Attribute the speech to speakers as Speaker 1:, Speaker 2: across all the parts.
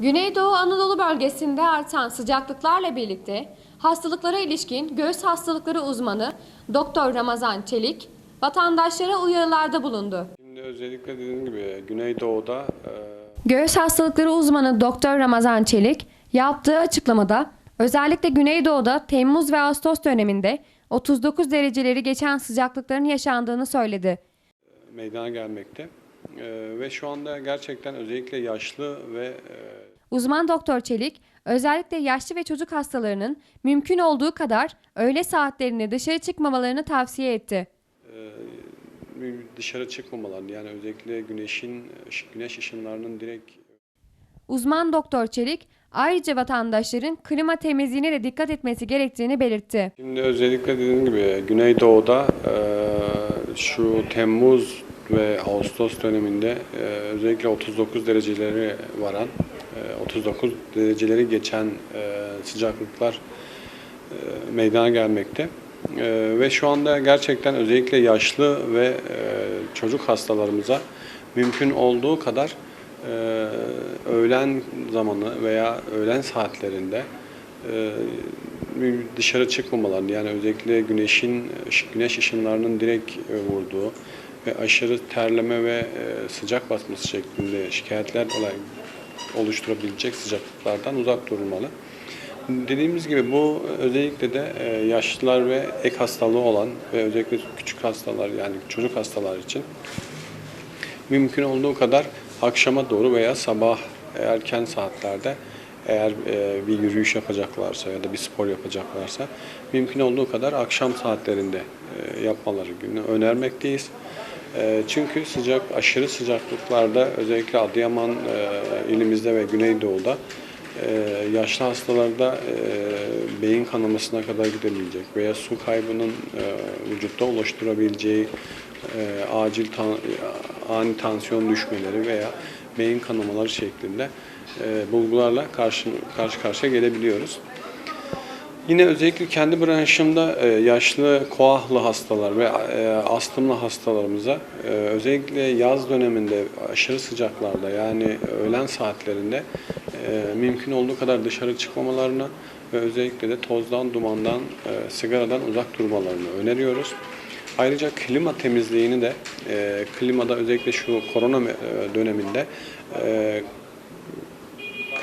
Speaker 1: Güneydoğu Anadolu bölgesinde artan sıcaklıklarla birlikte hastalıklara ilişkin göğüs hastalıkları uzmanı Doktor Ramazan Çelik vatandaşlara uyarılarda bulundu.
Speaker 2: Şimdi özellikle dediğim gibi Güneydoğu'da e,
Speaker 1: Göğüs hastalıkları uzmanı Doktor Ramazan Çelik yaptığı açıklamada özellikle Güneydoğu'da Temmuz ve Ağustos döneminde 39 dereceleri geçen sıcaklıkların yaşandığını söyledi.
Speaker 2: meydana gelmekte. E, ve şu anda gerçekten özellikle yaşlı ve e,
Speaker 1: Uzman Doktor Çelik özellikle yaşlı ve çocuk hastalarının mümkün olduğu kadar öğle saatlerinde dışarı çıkmamalarını tavsiye etti.
Speaker 2: dışarı çıkmamalarını yani özellikle güneşin güneş ışınlarının direkt
Speaker 1: Uzman Doktor Çelik ayrıca vatandaşların klima temizliğine de dikkat etmesi gerektiğini belirtti.
Speaker 2: Şimdi özellikle dediğim gibi Güneydoğu'da e, şu Temmuz ve Ağustos döneminde e, özellikle 39 dereceleri varan, e, 39 dereceleri geçen e, sıcaklıklar e, meydana gelmekte. E, ve şu anda gerçekten özellikle yaşlı ve e, çocuk hastalarımıza mümkün olduğu kadar e, öğlen zamanı veya öğlen saatlerinde e, dışarı çıkmamalarını yani özellikle güneşin güneş ışınlarının direkt vurduğu ve aşırı terleme ve e, sıcak basması şeklinde şikayetler olay oluşturabilecek sıcaklıklardan uzak durulmalı. Dediğimiz gibi bu özellikle de e, yaşlılar ve ek hastalığı olan ve özellikle küçük hastalar yani çocuk hastalar için mümkün olduğu kadar akşama doğru veya sabah erken saatlerde eğer e, bir yürüyüş yapacaklarsa ya da bir spor yapacaklarsa mümkün olduğu kadar akşam saatlerinde yapmaları günü önermekteyiz. E, çünkü sıcak aşırı sıcaklıklarda özellikle Adıyaman e, ilimizde ve Güneydoğu'da e, yaşlı hastalarda e, beyin kanamasına kadar gidebilecek veya su kaybının vücutta oluşturabileceği acil ani tansiyon düşmeleri veya beyin kanamaları şeklinde bulgularla karşı karşı karşıya gelebiliyoruz. Yine özellikle kendi branşımda e, yaşlı koahlı hastalar ve e, astımlı hastalarımıza e, özellikle yaz döneminde aşırı sıcaklarda yani öğlen saatlerinde mümkün olduğu kadar dışarı çıkmamalarını ve özellikle de tozdan, dumandan, sigaradan uzak durmalarını öneriyoruz. Ayrıca klima temizliğini de klimada özellikle şu korona döneminde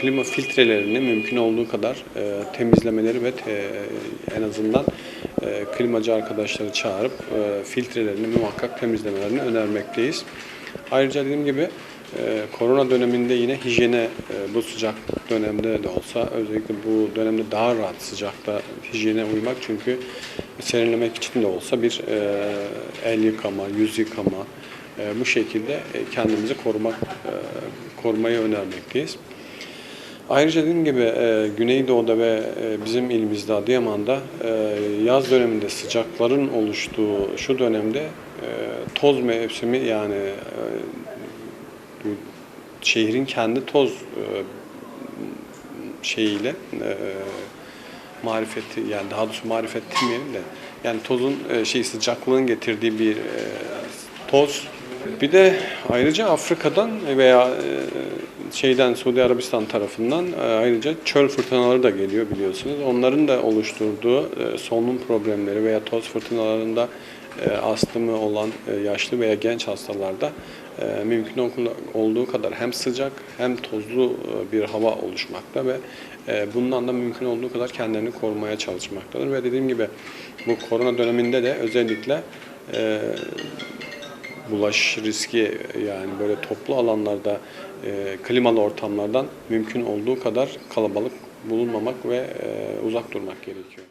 Speaker 2: klima filtrelerini mümkün olduğu kadar e, temizlemeleri ve te- en azından e, klimacı arkadaşları çağırıp e, filtrelerini muhakkak temizlemelerini önermekteyiz. Ayrıca dediğim gibi e, korona döneminde yine hijyene e, bu sıcak dönemde de olsa özellikle bu dönemde daha rahat sıcakta hijyene uymak çünkü serinlemek için de olsa bir e, el yıkama, yüz yıkama e, bu şekilde e, kendimizi korumak e, korumayı önermekteyiz. Ayrıca dediğim gibi e, Güneydoğu'da ve e, bizim ilimizde Adıyaman'da e, yaz döneminde sıcakların oluştuğu şu dönemde e, toz mevsimi yani e, şehrin kendi toz e, şeyiyle e, marifeti yani daha doğrusu marifet demeyelim de yani tozun e, şey sıcaklığın getirdiği bir e, toz. Bir de ayrıca Afrika'dan veya e, şeyden Suudi Arabistan tarafından e, ayrıca çöl fırtınaları da geliyor biliyorsunuz. Onların da oluşturduğu e, solunum problemleri veya toz fırtınalarında astımı olan yaşlı veya genç hastalarda mümkün ol- olduğu kadar hem sıcak hem tozlu bir hava oluşmakta ve bundan da mümkün olduğu kadar kendilerini korumaya çalışmaktadır. Ve dediğim gibi bu korona döneminde de özellikle bulaş riski yani böyle toplu alanlarda e, klimalı ortamlardan mümkün olduğu kadar kalabalık bulunmamak ve e, uzak durmak gerekiyor.